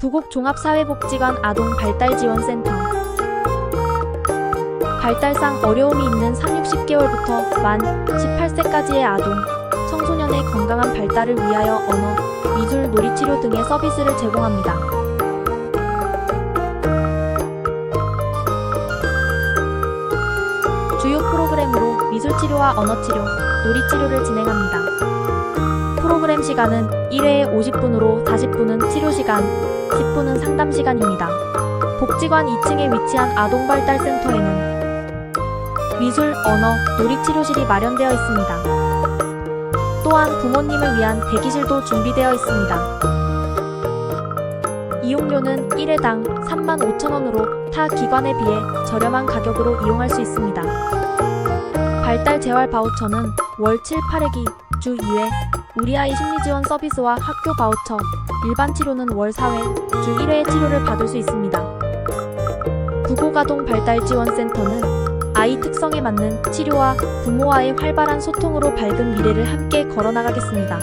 부곡 종합사회복지관 아동발달지원센터 발달상 어려움이 있는 3, 60개월부터 만 18세까지의 아동, 청소년의 건강한 발달을 위하여 언어, 미술, 놀이치료 등의 서비스를 제공합니다. 주요 프로그램으로 미술치료와 언어치료, 놀이치료를 진행합니다. 프로그램 시간은 1회에 50분으로 40분은 치료시간, 10분은 상담시간입니다. 복지관 2층에 위치한 아동발달센터에는 미술, 언어, 놀이치료실이 마련되어 있습니다. 또한 부모님을 위한 대기실도 준비되어 있습니다. 이용료는 1회당 35,000원으로 타 기관에 비해 저렴한 가격으로 이용할 수 있습니다. 발달 재활 바우처는 월 7, 8회기, 주 2회, 우리 아이 심리지원 서비스와 학교 바우처, 일반 치료는 월 4회, 주 1회 치료를 받을 수 있습니다. 부고가동 발달 지원센터는 아이 특성에 맞는 치료와 부모와의 활발한 소통으로 밝은 미래를 함께 걸어나가겠습니다.